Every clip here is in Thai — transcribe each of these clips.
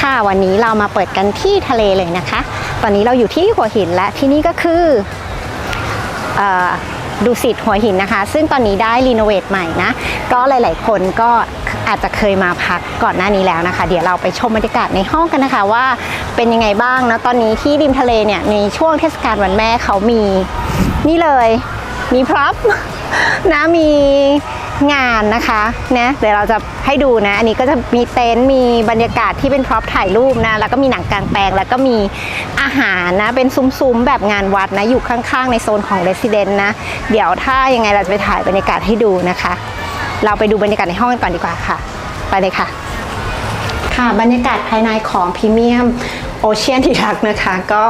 ค่ะวันนี้เรามาเปิดกันที่ทะเลเลยนะคะ ตอนนี้เราอยู่ที่หัวหินและที่นี่ก็คือออดูสิตหัวหินนะคะ ซึ่งตอนนี้ได้รีโนเวทใหม่นะ ก็หลาย ๆ คนก็อาจจะเคยมาพักก่อนหน้านี้แล้วนะคะ เดี๋ยวเราไปชมบรรยากาศในห้องกันนะคะว่าเป็นยังไงบ้างนะตอนนี้ที่ริมทะเลเนี่ยในช่วงเทศกาลวันแม่เขามีนี่เลยมีพร็อพนะมี งานนะคะนะเดี๋ยวเราจะให้ดูนะ อันนี้ก็จะมีเต็นท์มีบรรยากาศที่เป็นพร็อพถ่ายรูปนะ แล้วก็มีหนังกลางแปลง แล้วก็มีอาหารนะ เป็นซุ้มๆ แบบงานวัดนะ อยู่ข้างๆ ในโซนของ Resident นะ เดี๋ยวถ้ายังไงเราจะไปถ่ายบรรยากาศให้ดูนะคะ เราไปดูบรรยากาศในห้องกันก่อนดีกว่าค่ะ ไปเลยค่ะค่ะบรรยากาศภายในของพรีเมียม โอเชียนที่รักนะคะ ก็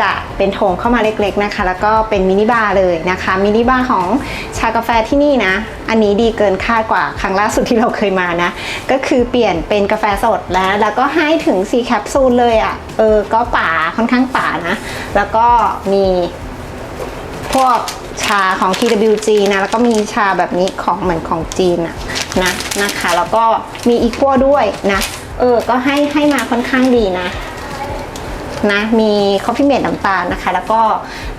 จะเป็นโถงเข้ามาเล็กๆนะคะ แล้วก็เป็นมินิบาร์เลยนะคะมินิบาร์ของชากาแฟที่นี่นะ อันนี้ดีเกินคาดกว่าครั้งล่าสุดที่เราเคยมานะ ก็คือเปลี่ยนเป็นกาแฟสดแล้ว แล้วก็ให้ถึง 4 แคปซูลเลยอะ่ะเออก็ป่าค่อนข้างป่านะ แล้วก็มีพวกชาของ TWG นะ แล้วก็มีชาแบบนี้ของเหมือนของจีนอะนะนะคะ แล้วก็มีอีกัวด้วยนะ เออ ก็ให้ให้มาค่อนข้างดีนะ นะมีคอฟฟี่เมดน้ำตาลนะคะ แล้วก็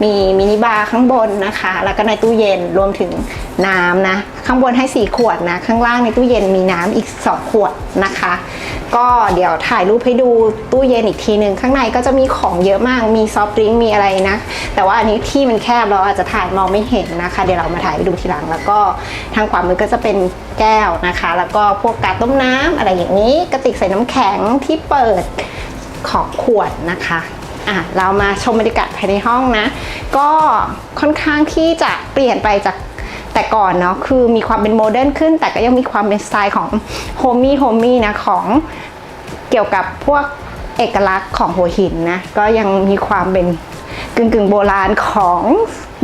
มีมินิบาร์ข้างบนนะคะ แล้วก็ในตู้เย็นรวมถึงน้ำนะ ข้างบนให้ 4 ขวดนะ ข้างล่างในตู้เย็นมีน้ำอีก 2 ขวดนะคะ ก็เดี๋ยวถ่ายรูปให้ดูตู้เย็นอีกทีหนึ่งข้างในก็จะมีของเยอะมากมีซอฟต์ดริงก์มีอะไรนะ แต่ว่าอันนี้ที่มันแคบเราอาจจะถ่ายมองไม่เห็นนะคะ เดี๋ยวเรามาถ่ายให้ดูทีหลัง แล้วก็ทางขวามือก็จะเป็นแก้วนะคะ แล้วก็พวกกาต้มน้ำอะไรอย่างนี้กระติกใส่น้ำแข็งที่เปิด ของขวดนะคะอะเรามาชมบรรยากาศภายในห้องนะ ก็ค่อนข้างที่จะเปลี่ยนไปจากแต่ก่อนเนาะคือมีความเป็นโมเดิร์นขึ้น แต่ก็ยังมีความเป็นสไตล์ของโฮมี่โฮมี่นะของเกี่ยวกับพวกเอกลักษณ์ของหัวหินนะ ก็ยังมีความเป็นกึ่งกึ่งๆโบราณของ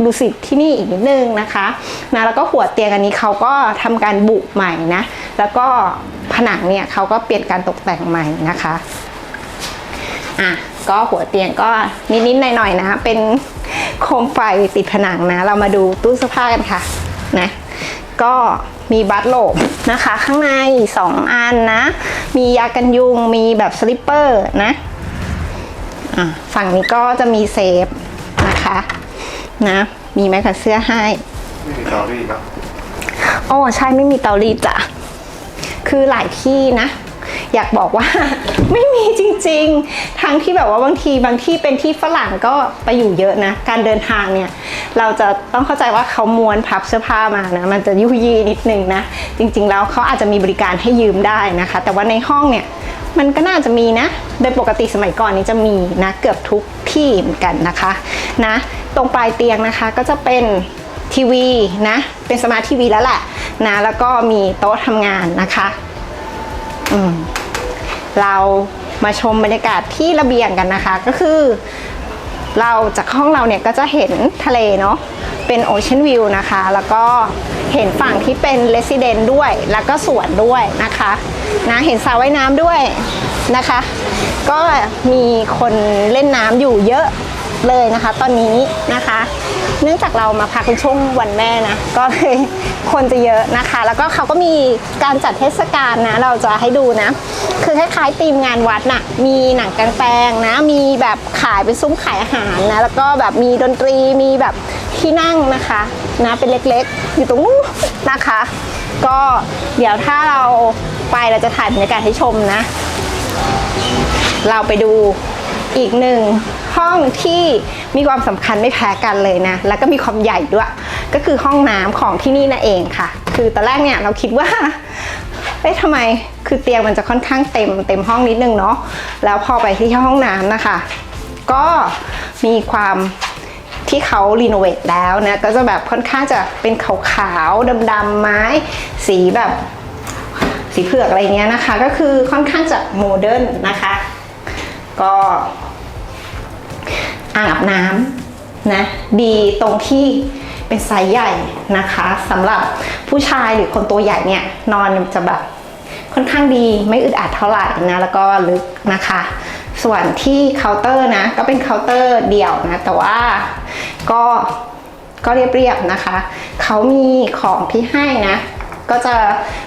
ดุสิตที่นี่อีกนิดนึงนะคะนะแล้วก็หัวเตียงอันนี้เขาก็ทำการบุใหม่นะ แล้วก็ผนังเนี่ยเขาก็เปลี่ยนการตกแต่งใหม่นะคะ อะก็หัวเตียงก็นิดๆหน่อยๆนะเป็นโคมไฟติดผนังนะ เรามาดูตู้เสื้อผ้ากันค่ะนะก็มีบัตโหลบนะคะ ข้างใน 2 อันนะ มียากันยุง มีแบบสลิปเปอร์นะอะฝั่งนี้ก็จะมีเซฟนะคะนะมีไม้ขัดเสื้อให้ ไม่มีเตารีดปะโอ้ใช่ไม่มีเตารีดจ้ะคือหลายที่นะ อยากบอกว่า ไม่มีจริง ๆ ทั้งที่แบบว่าบางทีบางที่เป็นที่ฝรั่งก็ไปอยู่เยอะนะ การเดินทางเนี่ย เราจะต้องเข้าใจว่าเขาม้วนพับเสื้อผ้ามานะ มันจะยุยยีนิดนึงนะ จริง ๆ แล้วเขาอาจจะมีบริการให้ยืมได้นะคะ แต่ว่าในห้องเนี่ยมันก็น่าจะมีนะ โดยปกติสมัยก่อนนี้จะมีนะ เกือบทุกที่เหมือนกันนะคะนะ ตรงปลายเตียงนะคะก็จะเป็นทีวีนะ เป็นสมาร์ททีวีแล้วแหละนะ แล้วก็มีโต๊ะทำงานนะคะ เรามาชมบรรยากาศที่ระเบียงกันนะคะ ก็คือ เราจากห้องเราเนี่ยก็จะเห็นทะเลเนาะเป็นโอเชียนวิวนะคะ แล้วก็เห็นฝั่งที่เป็นเลสซิเดนด้วย แล้วก็สวนด้วยนะคะนะเห็นสระว่ายน้ำด้วยนะคะ ก็มีคนเล่นน้ำอยู่เยอะเลยนะคะ ตอนนี้นะคะ เนื่องจากเรามาพักเป็นช่วงวันแม่นะ ก็เลยคนจะเยอะนะคะ แล้วก็เขาก็มีการจัดเทศกาลนะ เราจะให้ดูนะ คือคล้ายๆธีมงานวัดน่ะ มีหนังกลางแปลงนะ มีแบบขายเป็นซุ้มขายอาหารนะ แล้วก็แบบมีดนตรี มีแบบที่นั่งนะคะนะ เป็นเล็กๆ อยู่ตรงนู้นนะคะ ก็เดี๋ยวถ้าเราไปเราจะถ่ายบรรยากาศให้ชมนะ เราไปดู อีกหนึ่งห้องที่มีความสำคัญไม่แพ้กันเลยนะ แล้วก็มีความใหญ่ด้วย ก็คือห้องน้ำของที่นี่นั่นเองค่ะ คือตอนแรกเนี่ยเราคิดว่าเอ๊ะทำไม คือเตียงมันจะค่อนข้างเต็มเต็มห้องนิดนึงเนาะ แล้วพอไปที่ห้องน้ำนะคะ ก็มีความที่เขารีโนเวทแล้วนะ ก็จะแบบค่อนข้างจะเป็นขาวๆดำๆไม้ สีแบบสีเผือกอะไรเงี้ยนะคะ ก็คือค่อนข้างจะโมเดิร์นนะคะ ก็อ่างอาบน้ำนะดีตรงที่เป็นไซส์ใหญ่นะคะสำหรับผู้ชายหรือคนตัวใหญ่เนี่ยนอนจะแบบค่อนข้างดีไม่อึดอัดเท่าไหร่นะแล้วก็ลึกนะคะ ส่วนที่เคาน์เตอร์นะก็เป็นเคาน์เตอร์เดี่ยวนะแต่ว่าก็ก็เรียบๆนะคะ เขามีของที่ให้นะ ก็จะ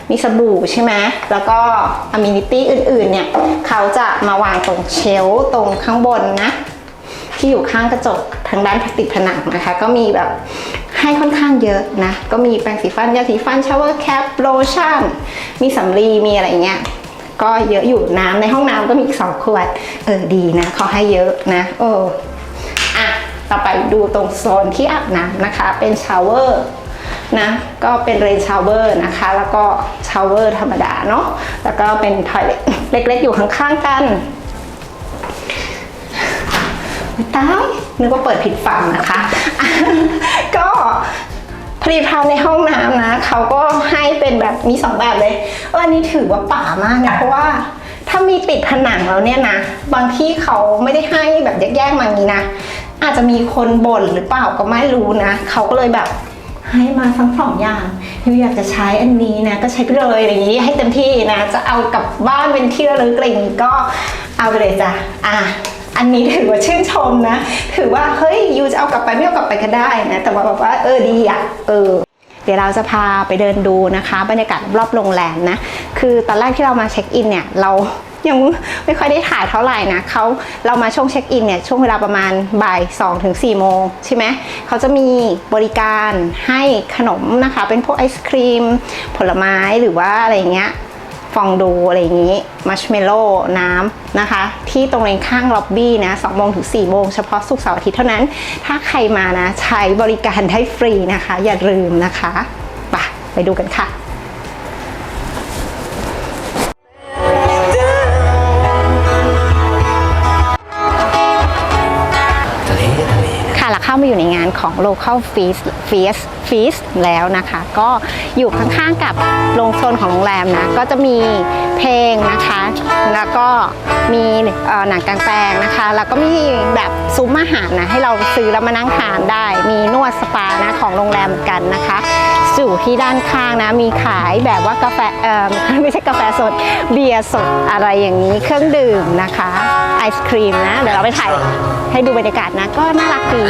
มีสบู่ใช่ไหมแล้วก็อ m มินิตี้อื่นๆ เนี่ยเขาจะมาวางตรงเชลตรงข้างบนนะ ที่อยู่ข้างกระจกทางด้านติดผนังนะคะ ก็มีแบบให้ค่อนข้างเยอะนะ ก็มีแปรงสีฟันยาสีฟันชาวเวอร์แคปโลชั่น มีสำลีมีอะไรเงี้ยก็เยอะอยู่น้ำในห้องน้ำก็มีอีกสองขวด เออดีนะเขาให้เยอะนะเอออะต่อไปดูตรงโซนที่อาบน้ำนะคะ เป็นชาวเวอร์ นะก็เป็นเรนชาวเวอร์นะคะ แล้วก็ชาวเวอร์ธรรมดาเนาะแล้วก็เป็นทอยเล็ตเล็กๆ อยู่ข้างๆกันตายนึกว่าเปิดผิดฝั่งนะคะ ก็ผลิตภัณฑ์ในห้องน้ำนะเขาก็ให้เป็นแบบมีสองแบบเลยว่านี้ถือว่าป่ามากนะเพราะว่าถ้ามีติดผนังแล้วเนี่ยนะบางที่เขาไม่ได้ให้แบบแยกๆมาอย่างนี้นะอาจจะมีคนบ่นหรือเปล่าก็ไม่รู้นะเขาก็เลยแบบ ให้มาทั้งสองอย่างยูอยากจะใช้อันนี้นะ ก็ใช้ไปเลยอย่างนี้ให้เต็มที่นะ จะเอากลับบ้านเป็นที่ระลึกอะไรอย่างนี้ก็เอาไปเลยจ้ะอะอันนี้ถือว่าชื่นชมนะ ถือว่าเฮ้ยยูจะเอากลับไปไม่เอากลับไปก็ได้นะ แต่ว่าแบบว่าเออดีอะเออเดี๋ยวเราจะพาไปเดินดูนะคะ บรรยากาศรอบโรงแรมนะ คือตอนแรกที่เรามาเช็คอินเนี่ยเรา ยังไม่ค่อยได้ถ่ายเท่าไหร่นะเขาเรามาช่วงเช็คอินเนี่ยช่วงเวลาประมาณบ่าย2ถึง4โมงใช่ไหมเขาจะมีบริการให้ขนมนะคะ เป็นพวกไอศครีม ผลไม้หรือว่าอะไรเงี้ยฟองดูอะไรอย่างนี้มัชเมลโล่น้ำนะคะ ที่ตรงเลนข้างล็อบบี้นะ2โมงถึง4โมงเฉพาะศุกเสาร์อาทิตย์เท่านั้น ถ้าใครมานะ ใช้บริการได้ฟรีนะคะ อย่าลืมนะคะ ไปไปดูกันค่ะ อยู่ในงานของ local feast feast feast แล้วนะคะ ก็อยู่ข้างๆกับโรงโซนของโรงแรมนะ ก็จะมีเพลงนะคะ แล้วก็มีหนังกลางแปลงนะคะ แล้วก็มีแบบซุ้มอาหารนะ ให้เราซื้อแล้วมานั่งทานได้ มีนวดสปานะของโรงแรมเหมือนกันนะคะ อยู่ที่ด้านข้างนะ มีขายแบบว่ากาแฟเออไม่ใช่กาแฟสด เบียร์สดอะไรอย่างนี้เครื่องดื่มนะคะ ไอศครีมนะ เดี๋ยวเราไปถ่ายให้ดูบรรยากาศนะ ก็น่ารักดี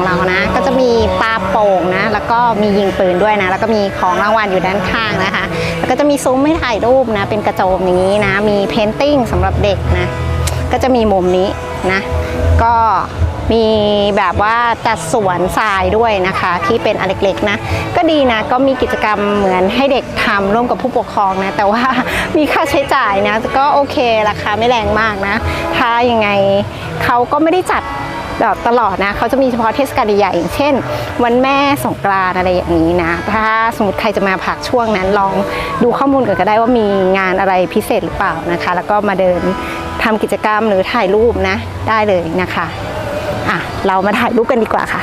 ของเรานะ ก็จะมีปลาโป่งนะ แล้วก็มียิงปืนด้วยนะ แล้วก็มีของรางวัลอยู่ด้านข้างนะคะ แล้วก็จะมีซุ้มให้ถ่ายรูปนะ เป็นกระโจมอย่างนี้นะ มีเพนติ้งสำหรับเด็กนะ ก็จะมีมุมนี้นะ ก็มีแบบว่าจัดสวนทรายด้วยนะคะ ที่เป็นอันเล็กๆนะ ก็ดีนะก็มีกิจกรรมเหมือนให้เด็กทำร่วมกับผู้ปกครองนะ แต่ว่ามีค่าใช้จ่ายนะ ก็โอเคราคาไม่แรงมากนะ ถ้ายังไงเขาก็ไม่ได้จัด ตลอดนะเขาจะมีเฉพาะเทศกาลใหญ่อย่างเช่น วันแม่สงกรานอะไรอย่างนี้นะถ้าสมมติใครจะมาพักช่วงนั้นลองดูข้อมูลก่อนก็ได้ว่ามีงานอะไรพิเศษหรือเปล่านะคะ แล้วก็มาเดินทำกิจกรรมหรือถ่ายรูปนะได้เลยนะคะอะเรามาถ่ายรูปกันดีกว่าค่ะ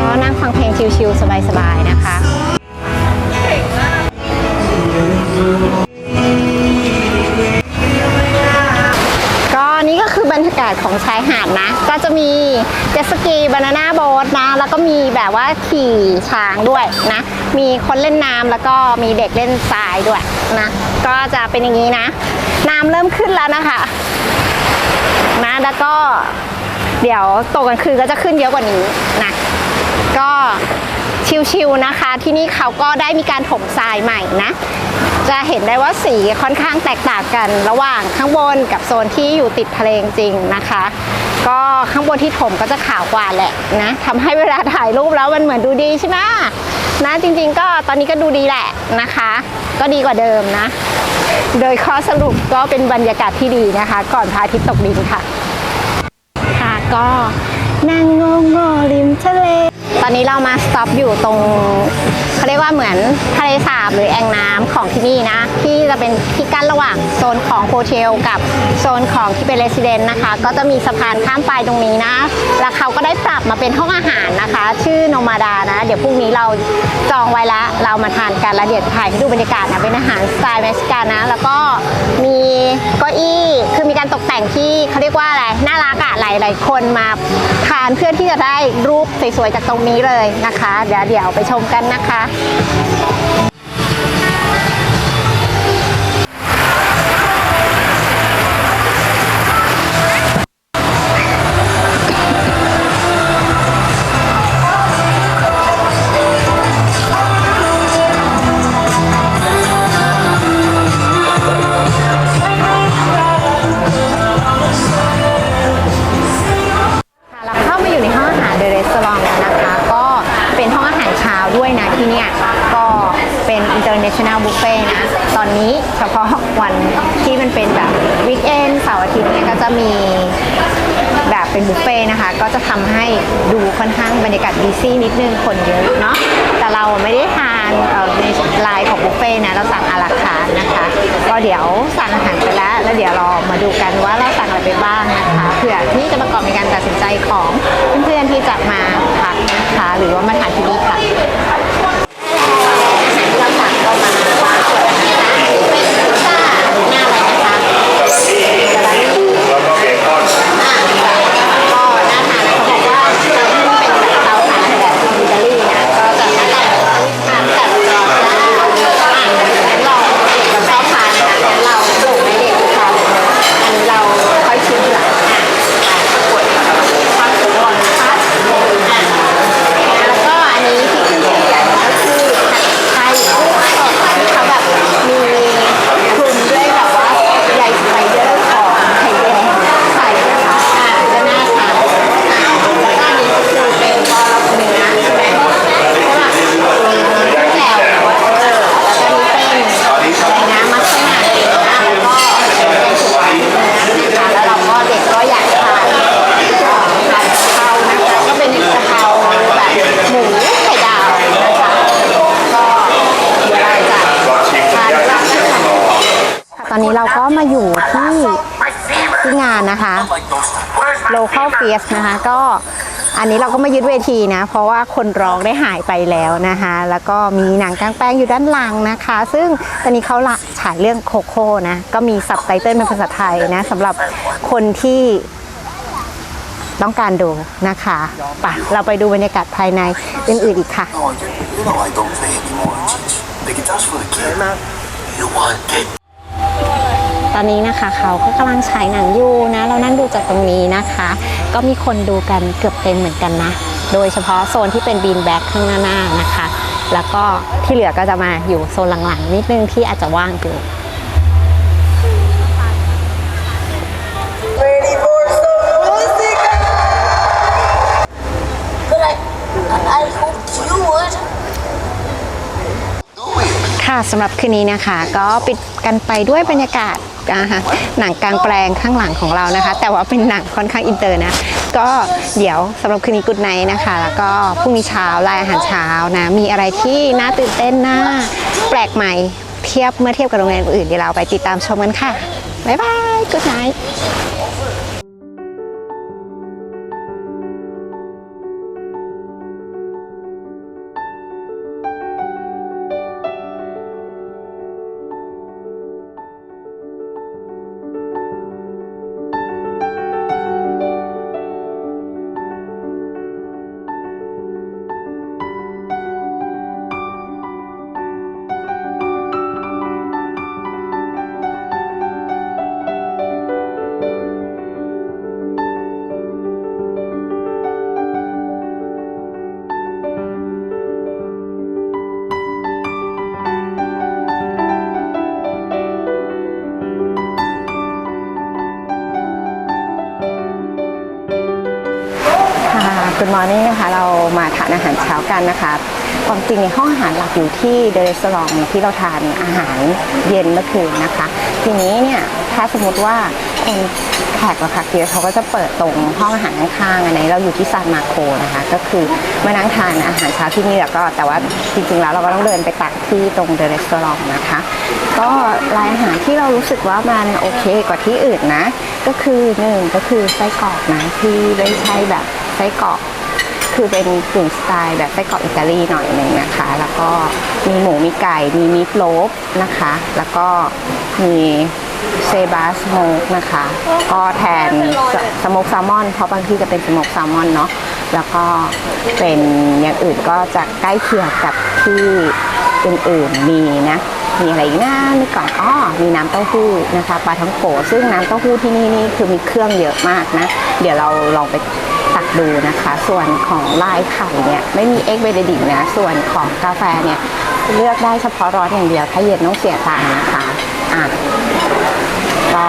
ก็นั่งฟังเพลงชิลๆสบายๆนะคะ ก็นี่ก็คือบรรยากาศของชายหาดนะ ก็จะมีเจ็ตสกีบานาน่าโบ๊ทนะ แล้วก็มีแบบว่าขี่ช้างด้วยนะ มีคนเล่นน้ำแล้วก็มีเด็กเล่นทรายด้วยนะ ก็จะเป็นอย่างนี้นะ น้ำเริ่มขึ้นแล้วนะคะ นะแล้วก็เดี๋ยวตกกลางคืนก็จะขึ้นเยอะกว่านี้นะ ก็ ชิวๆนะคะ ที่นี่เขาก็ได้มีการถมทรายใหม่นะ จะเห็นได้ว่าสีค่อนข้างแตกต่างกันระหว่างข้างบนกับโซนที่อยู่ติดทะเลจริงนะคะ ก็ข้างบนที่ถมก็จะขาวกว่าแหละนะทำให้เวลาถ่ายรูปแล้วมันเหมือนดูดีใช่ไหมนะจริงๆก็ตอนนี้ก็ดูดีแหละนะคะ ก็ดีกว่าเดิมนะ โดยข้อสรุปก็เป็นบรรยากาศที่ดีนะคะ ก่อนพระอาทิตย์ตกดินค่ะ ค่ะก็ นั่งโงโงริมทะเล ตอนนี้เรามาสต็อปอยู่ตรงเขาเรียกว่าเหมือนทะเลสาบหรือแอ่งน้ำของที่นี่นะ ที่จะเป็นที่กั้นระหว่างโซนของโฮเทลกับโซนของที่เป็นเรสซิเดนต์นะคะ ก็จะมีสะพานข้ามไปตรงนี้นะ แล้วเขาก็ได้ปรับมาเป็นห้องอาหารนะคะ ชื่อโนมาดานะ เดี๋ยวพรุ่งนี้เราจองไว้ละเรามาทานกันแล้วเดี๋ยวถ่ายให้ดูบรรยากาศนะเป็นอาหารสไตล์เม็กซิกันนะ แล้วก็มีเก้าอี้คือมีการตกแต่งที่เขาเรียกว่าอะไรน่ารักอะหลายๆคนมาทานเพื่อที่จะได้รูปสวยๆจากตรงนี้เลยนะคะ เดี๋ยวเดี๋ยวไปชมกันนะคะค่ะ เป็นบุฟเฟ่ต์นะคะ ก็จะทำให้ดูค่อนข้างบรรยากาศดีซี่นิดนึงคนเยอะเนาะแต่เราไม่ได้ทานในไลน์ของบุฟเฟ่ต์นะเราสั่งอาราคาร์นะคะก็เดี๋ยวสั่งอาหารไปแล้ว แล้วเดี๋ยวเรามาดูกันว่าเราสั่งอะไรไปบ้างนะคะเผื่อที่จะประกอบในการตัดสินใจของเพื่อนๆที่จะมาพักนะคะหรือว่ามาทานที่นี่ค่ะเราสั่งก็มาบางส่วนนะคะเป็นพิซซ่าหน้าอะไรนะคะ แล้วก็เบคอน อ่าก็น่าทานนะเขาบอกว่าเราที่เป็นแบบเตาถ่านแบบอิตาลีนะก็จะหน้าตาทานแต่ร้อนๆได้อ่างั้นเราเราชอบทานนะงั้นเราส่งให้เด็กทานเลยอันนี้เราค่อยชิมทีหลังอะไปกดความสุขก่อนนะคะอะแล้วก็อันนี้ที่ขึ้นชื่ออย่างหนึงก็คือผัดไทยกุ้งสดที่เขาแบบมีคลุมด้วยแบบว่าใยสไปเดอร์ของไข่แดงใส่นะคะ อ่าก็น่าทานอ่าแล้วก็อันนี้ก็คือเป็นเนื้อใช่ไหมใช่ป่ะแจ่วเออแล้วก็นี่เป็นอะไรนะมัสมั่นนะแล้วก็เป็นแกงเขียวหวานเนื้อนะคะแล้วเราก็เด็กก็อยากทานก็ทานกะเพรานะคะ ก็เป็นกะเพราแบบหมูไข่ดาวนะคะ ก็เดี๋ยวเราจะทานแล้วนะคะค่ะตอนนี้เราก็มาอยู่ที่ที่งานนะคะ Yes นะคะ ก็อันนี้เราก็มายึดเวทีนะ เพราะว่าคนร้องได้หายไปแล้วนะคะ แล้วก็มีหนังกลางแปลงอยู่ด้านหลังนะคะ ซึ่งตอนนี้เขาละฉายเรื่องโคโค่นะ ก็มีซับไตเติลเป็นภาษาไทยนะสำหรับคนที่ต้องการดูนะคะไปะเราไปดูบรรยากาศภายในอื่นๆอีกค่ะ ตอนนี้นะคะเขาก็กำลังฉายหนังอยู่นะ เรานั่งดูจากตรงนี้นะคะ ก็มีคนดูกันเกือบเต็มเหมือนกันนะ โดยเฉพาะโซนที่เป็นบีนแบ็กข้างหน้าๆนะคะ แล้วก็ที่เหลือก็จะมาอยู่โซนหลังๆ นิดนึงที่อาจจะว่างอยู่ Ready for some music? But I, I hoped you would. Do it. ค่ะสำหรับคืนนี้นะคะ ก็ปิดกันไปด้วยบรรยากาศ นะคะหนังกลางแปลงข้างหลังของเรานะคะ แต่ว่าเป็นหนังค่อนข้างอินเตอร์นะ ก็เดี๋ยวสำหรับคืนนี้กุดไนนะคะ แล้วก็พรุ่งนี้เช้ารายอาหารเช้านะ มีอะไรที่น่าตื่นเต้นน่าแปลกใหม่เทียบเมื่อเทียบกับโรงแรมอื่นเดี๋ยวเราไปติดตามชมกันค่ะบ๊ายบายกุดไน ค่ะคุณมอนี่นะคะเรามาทานอาหารเช้ากันนะคะความจริงในห้องอาหารหลักอยู่ที่เดรสลองที่เราทานอาหารเย็นเมื่อคืนนะคะ ทีนี้เนี่ยถ้าสมมติว่าคนแขกมาพักเยอะเขาก็จะเปิดตรงห้องอาหารข้างๆอันนี้เราอยู่ที่ซานมาโคนะคะก็คือมานั่งทานอาหารเช้าที่นี่แล้วก็แต่ว่าจริงๆแล้วเราก็ต้องเดินไปตักที่ตรงเดรสลองนะคะ ก็รายอาหารที่เรารู้สึกว่ามันโอเคกว่าที่อื่นนะ ก็คือหนึ่งก็คือไส้กรอกนะที่ไม่ใช่แบบไส้กรอก คือเป็นกึ่งสไตล์แบบไส้กรอกอิตาลีหน่อยหนึ่งนะคะ แล้วก็มีหมูมีไก่มีมิตโลฟนะคะ แล้วก็มีเซบาสโมกนะคะ ก็แทนสโมกแซลมอน เพราะบางที่จะเป็นสโมกแซลมอนเนาะแล้วก็เป็นอย่างอื่นก็จะใกล้เคียงกับที่อื่นๆมีนะ มีอะไรอีกนะนึกก่อนอ้อมีน้ำเต้าหู้นะคะปลาทั้งโขซึ่งน้ำเต้าหู้ที่นี่นี่คือมีเครื่องเยอะมากนะ เดี๋ยวเราลองไปตักดูนะคะ ส่วนของลายไข่เนี่ยไม่มีเอ็กเบเดดิกนะ ส่วนของกาแฟเนี่ยเลือกได้เฉพาะร้อนอย่างเดียวถ้าเย็นต้องเสียตังค์นะคะอะก็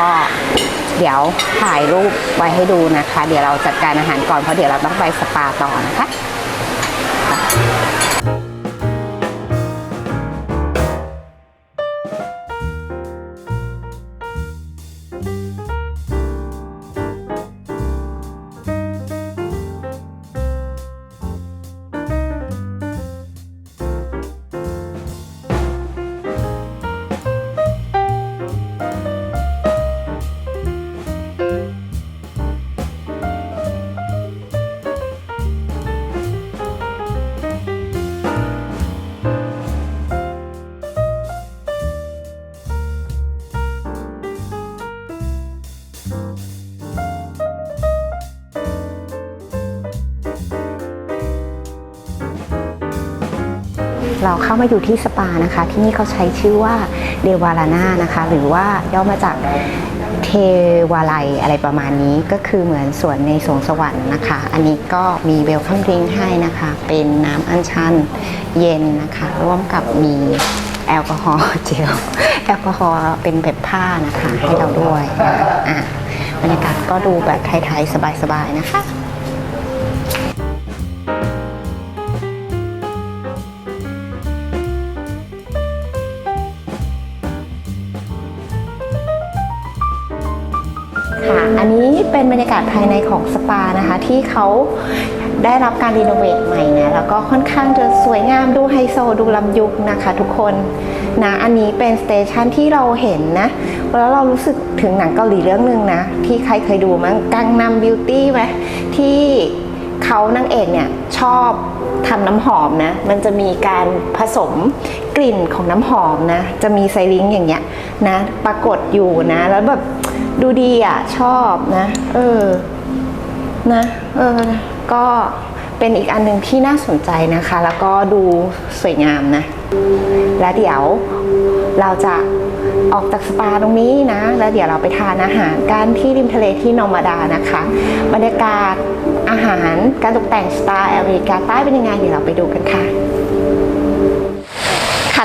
เดี๋ยวถ่ายรูปไว้ให้ดูนะคะ เดี๋ยวเราจัดการอาหารก่อนเพราะเดี๋ยวเราต้องไปสปาต่อนะคะ มาอยู่ที่สปานะคะ ที่นี่เขาใช้ชื่อว่าเดวาลาน่านะคะ หรือว่าย่อมาจากเทวาลัยอะไรประมาณนี้ก็คือเหมือนสวนในสวงสวรรค์นะคะ อันนี้ก็มีเวลคัมดริงให้นะคะ เป็นน้ำอัญชันเย็นนะคะ ร่วมกับมีแอลกอฮอล์เจลแอลกอฮอล์เป็นแบบผ้านะคะให้เราด้วยอะบรรยากาศก็ดูแบบไทยๆ สบายๆ นะคะ อันนี้เป็นบรรยากาศภายในของสปานะคะ ที่เขาได้รับการรีโนเวทใหม่นะแล้วก็ค่อนข้างจะสวยงามดูไฮโซดูลำยุคนะคะทุกคนนะอันนี้เป็นสเตชันที่เราเห็นนะแล้วเรารู้สึกถึงหนังเกาหลีเรื่องหนึ่งนะที่ใครเคยดูมั้งกังนำบิวตี้ไหมที่เขานางเอกเนี่ยชอบทำน้ำหอมนะ มันจะมีการผสมกลิ่นของน้ำหอมนะ จะมีไซริงอย่างเงี้ยนะ ปรากฏอยู่นะ แล้วแบบ ดูดีอะ ชอบนะ เออ นะ เออ ก็เป็นอีกอันหนึ่งที่น่าสนใจนะคะ แล้วก็ดูสวยงามนะ แล้วเดี๋ยวเราจะออกจากสปาตรงนี้นะ แล้วเดี๋ยวเราไปทานอาหารกันที่ริมทะเลที่นอร์มาดานะคะ บรรยากาศอาหารการตกแต่งสไตล์อเมริกาใต้เป็นยังไงเดี๋ยวเราไปดูกันค่ะ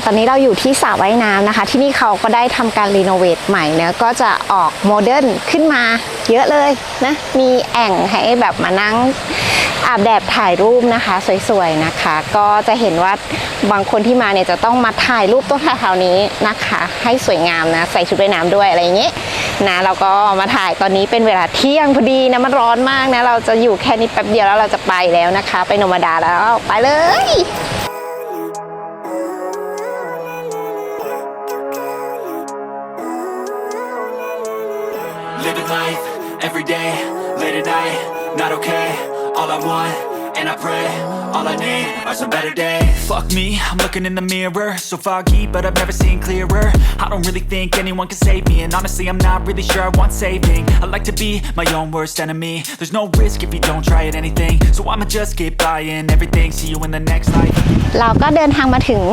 ตอนนี้เราอยู่ที่สระว่ายน้ำนะคะ ที่นี่เขาก็ได้ทำการรีโนเวทใหม่เนะก็จะออกโมเดิร์นขึ้นมาเยอะเลยนะ มีแอ่งให้แบบมานั่งอาบแดดถ่ายรูปนะคะ สวยๆนะคะ ก็จะเห็นว่าบางคนที่มาเนี่ยจะต้องมาถ่ายรูปตรงแถวนี้นะคะ ให้สวยงามนะใส่ชุดว่ายน้ำด้วยอะไรอย่างนี้นะเราก็มาถ่ายตอนนี้เป็นเวลาเที่ยงพอดีนะมันร้อนมากนะเราจะอยู่แค่นี้แป๊บเดียวแล้วเราจะไปแล้วนะคะ ไปโนมาดาแล้วไปเลย Living life every day, late at night, not okay. All I want, and I pray, all I need are some better days. Fuck me, I'm looking in the mirror, so foggy, but I've never seen clearer. I don't really think anyone can save me, and honestly, I'm not really sure I want saving. I like to be my own worst enemy. There's no risk if you don't try at anything, so I'ma just keep buying everything. See you in the next life. เราก็เดินทางมาถึง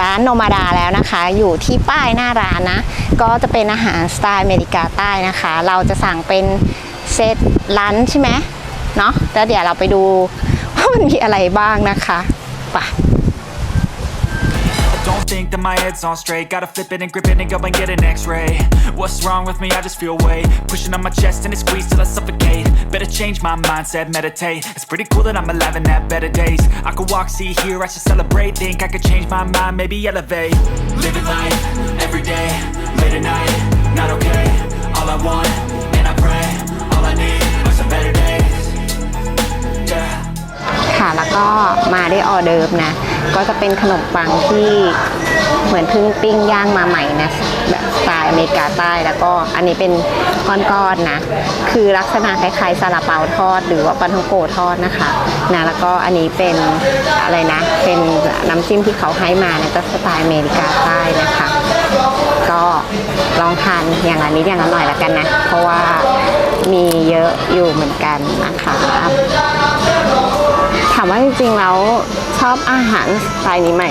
ร้านโนมาดาแล้วนะคะ อยู่ที่ป้ายหน้าร้านนะ ก็จะเป็นอาหารสไตล์อเมริกาใต้นะคะ เราจะสั่งเป็นเซตลันใช่ไหมเนาะแล้วเดี๋ยวเราไปดูว่ามันมีอะไรบ้างนะคะไป my head's on straight Gotta flip it and grip it and go and get an x-ray What's wrong with me? I just feel weight Pushing on my chest and it squeezes till I suffocate Better change my mindset, meditate It's pretty cool that I'm alive and have better days I could walk, see, hear, I should celebrate Think I could change my mind, maybe elevate Living life, every day, late at night, not okay All I want, and I pray All I need are some better days Yeah ค่ะแล้วก็มาได้ออเดิร์ฟนะ ก็จะเป็นขนมปังที่ เหมือนเพิ่งปิ้งย่างมาใหม่นะแบบสไตล์อเมริกาใต้แล้วก็อันนี้เป็นก้อนๆนะ คือลักษณะคล้ายๆซาลาเปาทอด หรือว่าปาทังโกทอดนะคะนะแล้วก็อันนี้เป็นอะไรนะ เป็นน้ำจิ้มที่เขาให้มาเนี่ยก็สไตล์อเมริกาใต้นะคะ ก็ลองทานอย่างละนิดอย่างละหน่อยละกันนะ เพราะว่ามีเยอะอยู่เหมือนกันนะคะถามว่าจริงๆแล้วชอบอาหารสไตล์นี้ไหม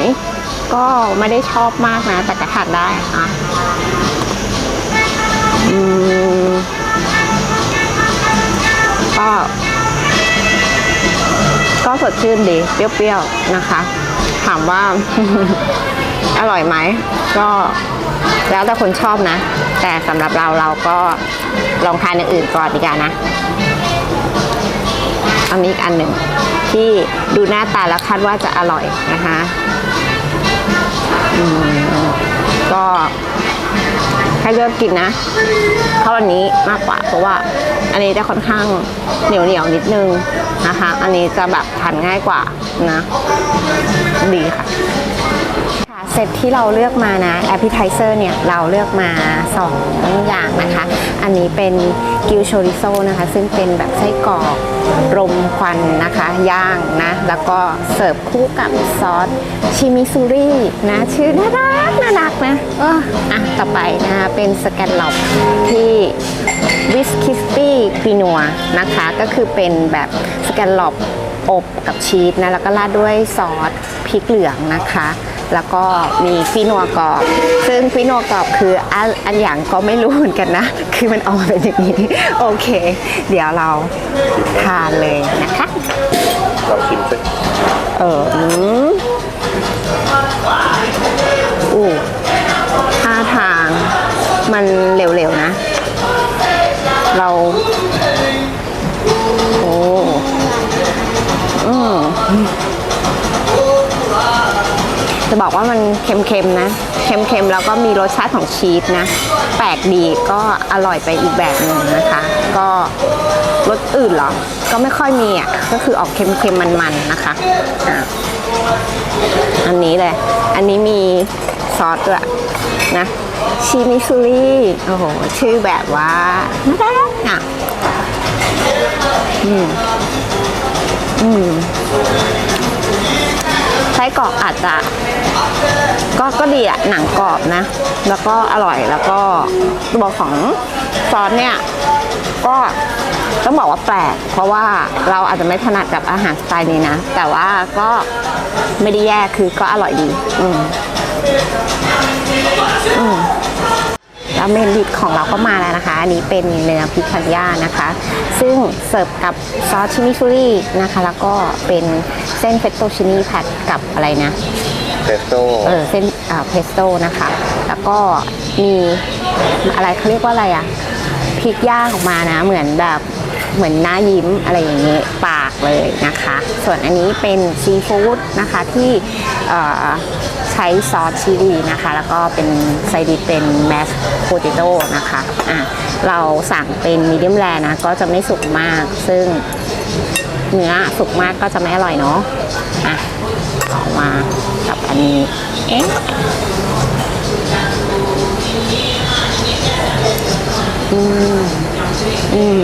ก็ไม่ได้ชอบมากนะ แต่ก็ทานได้อะอืมก็ ก็สดชื่นดี เปรี้ยวๆ นะคะ ถามว่า อร่อยไหม ก็แล้วแต่คนชอบนะ แต่สำหรับเราเราก็ลองทานอย่างอื่นก่อนดีกว่านะ อันนี้อีกอันหนึ่งที่ดูหน้าตาแล้วคาดว่าจะอร่อยนะคะ ก็ให้เลือกกินนะเข้าอันนี้มากกว่าเพราะว่าอันนี้จะค่อนข้างเหนียวเหนียวนิดนึงนะคะ อันนี้จะแบบทานง่ายกว่านะ ดีค่ะ เซตที่เราเลือกมานะ a p p e t i z e r เนี่ยเราเลือกมา 2 อย่างนะคะ อันนี้เป็นกิวโชริโซนะคะ ซึ่งเป็นแบบไส้กรอกรมควันนะคะ ย่างนะ แล้วก็เสิร์ฟคู่กับซอสชิมิซูรินะ ชื่อน่ารักน่ารักนะเอออะต่อไปนะคะเป็นสแกนล็อกที่วิสคิสปี้ควีนัวนะคะ ก็คือเป็นแบบสแกนล็อกอบกับชีสนะ แล้วก็ราดด้วยซอสพริกเหลืองนะคะ แล้วก็มีฟีนัวกรอบ ซึ่งฟีนัวกรอบคืออันอันอย่างก็ไม่รู้เหมือนกันนะ คือมันออกมาเป็นอย่างนี้ โอเค เดี๋ยวเราทานเลยนะคะ เราชิมสิเอออืมอู้ เค็มๆนะ เค็มๆแล้วก็มีรสชาติของชีสนะ แปลกดีก็อร่อยไปอีกแบบหนึ่งนะคะ ก็รสอื่นเหรอ ก็ไม่ค่อยมีอะ ก็คือออกเค็มๆมันๆนะคะอะอันนี้เลย อันนี้มีซอสด้วยนะชิมิซูริโอ้โห ชื่อแบบว่าน่ารักอะอืม อืมไส้กรอกอาจจะ ก็ก็ดีอะหนังกรอบนะ แล้วก็อร่อยแล้วก็ตัวของซอสเนี่ยก็ต้องบอกว่าแปลก เพราะว่าเราอาจจะไม่ถนัดกับอาหารสไตล์นี้นะ แต่ว่าก็ไม่ได้แย่คือก็อร่อยดี อืมอืมแล้วเมนดิชของเราก็มาแล้วนะคะ อันนี้เป็นเนื้อพิคันย่านะคะ ซึ่งเสิร์ฟกับซอสชิมิซูรินะคะ แล้วก็เป็นเส้นเฟตโตชินีผัดกับอะไรนะ เปสโต้เออเส้นเพสโต้นะคะ แล้วก็มีอะไรเขาเรียกว่าอะไรอะพริกย่างออกมานะ เหมือนแบบเหมือนหน้ายิ้มอะไรอย่างเงี้ปากเลยนะคะ ส่วนอันนี้เป็นซีฟู้ดนะคะที่เออใช้ซอสชิลีนะคะ แล้วก็เป็นไซดิเป็นแมสโพเตโต้นะคะอะเราสั่งเป็นมีเดียมแรนะ ก็จะไม่สุกมาก ซึ่งเนื้อสุกมากก็จะไม่อร่อยเนาะอะออกมา กับอันนี้เอ๊ะอืมอืม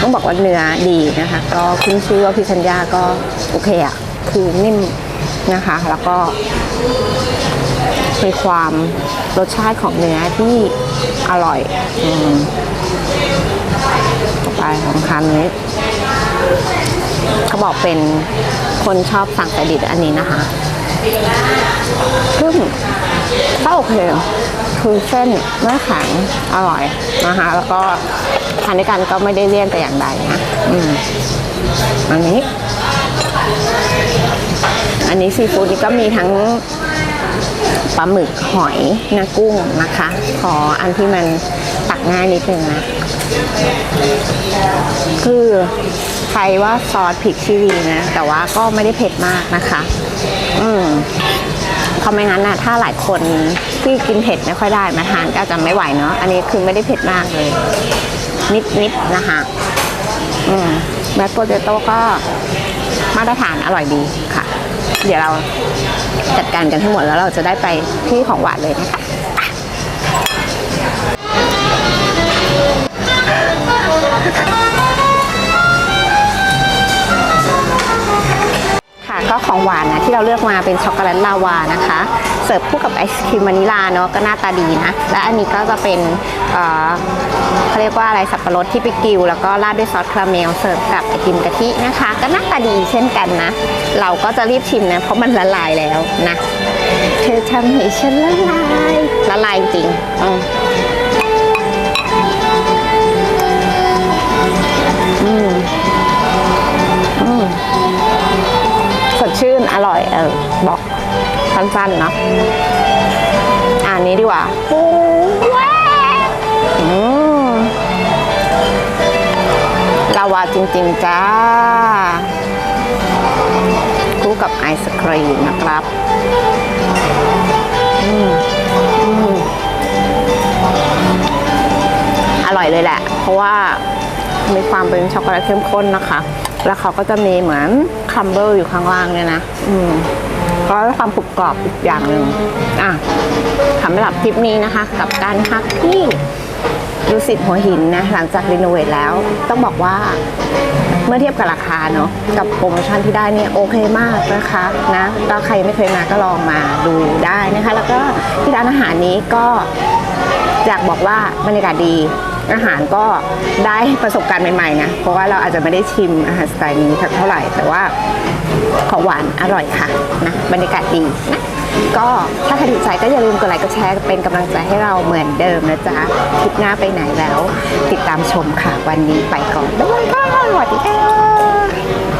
ต้องบอกว่าเนื้อดีนะคะ ก็ขึ้นชื่อว่าพิชัญญาก็โอเคอะคือนิ่มนะคะ แล้วก็มีความรสชาติของเนื้อที่อร่อยอืมต่อไปของคำนี้เขาบอกเป็น คนชอบสั่งแต่ดิบอันนี้นะคะซึ่งก็โอเคคือเส้นไม่แข็งอร่อยนะคะ แล้วก็ทานด้วยกันก็ไม่ได้เลี่ยนแต่อย่างใดนะอืมอันนี้ อันนี้ซีฟู้ดนี่ก็มีทั้งปลาหมึกหอยนากุ้งนะคะ ขออันที่มันตักง่ายนิดนึงนะ คือใครว่าซอสพริกชิลีนะ แต่ว่าก็ไม่ได้เผ็ดมากนะคะ อืมเพราะไม่งั้นนะถ้าหลายคนที่กินเผ็ดไม่ค่อยได้มาทานก็จะไม่ไหวเนาะอันนี้คือไม่ได้เผ็ดมากเลย นิดนิดๆนะคะอืมแมสโปเตโต้ก็มาตรฐานอร่อยดีค่ะ เดี๋ยวเราจัดการกันให้งหมดแล้วเราจะได้ไปที่ของหวานเลยนะคะ ของหวานนะที่เราเลือกมาเป็นช็อกโกแลตลาวานะคะ เสิร์ฟคู่กับไอศครีมวานิลาเนาะก็หน้าตาดีนะ และอันนี้ก็จะเป็นเขาเรียกว่าอะไรสับปะรดที่ไปกิวแล้วก็ราดด้วยซอสคาราเมลเสิร์ฟกับไอติมกะทินะคะ ก็หน้าตาดีเช่นกันนะ เราก็จะรีบชิมนะเพราะมันละลายแล้วนะ เธอทำให้ฉันละลายละลายจริงอืมอื ร่อยเออบอกสั้นๆเนาะอะอันนี้ดีกว่าปูแวกอืมลาวาจริง ๆ จ้า คู่กับไอศครีมนะครับอร่อยเลยแหละ เพราะว่ามีความเป็นช็อกโกแลตเข้มข้นนะคะ แล้วเขาก็จะมีเหมือน คัมเบอร์อยู่ข้างล่างเนี่ยนะ อืมก็ความกรุบกรอบอีกอย่างหนึ่งอะสำหรับทริปนี้นะคะ กับการพักที่ดูสิตหัวหินนะ หลังจากรีโนเวทแล้ว ต้องบอกว่าเมื่อเทียบกับราคาเนาะกับโปรโมชั่นที่ได้เนี่ยโอเคมากนะคะนะก็ใครไม่เคยมาก็ลองมาดูได้นะคะ แล้วก็ที่ร้านอาหารนี้ก็อยากบอกว่าบรรยากาศดี อาหารก็ได้ประสบการณ์ใหม่ๆนะ เพราะว่าเราอาจจะไม่ได้ชิมอาหารสไตล์นี้สักเท่าไหร่ แต่ว่าของหวานอร่อยค่ะนะบรรยากาศดีนะก็ถ้าใครถูกใจก็อย่าลืมกดไลค์กดแชร์เป็นกำลังใจให้เราเหมือนเดิมนะจ๊ะคลิปหน้าไปไหนแล้ว ติดตามชมค่ะ วันนี้ไปก่อนบ๊ายบายค่ะสวัสดีค่ะ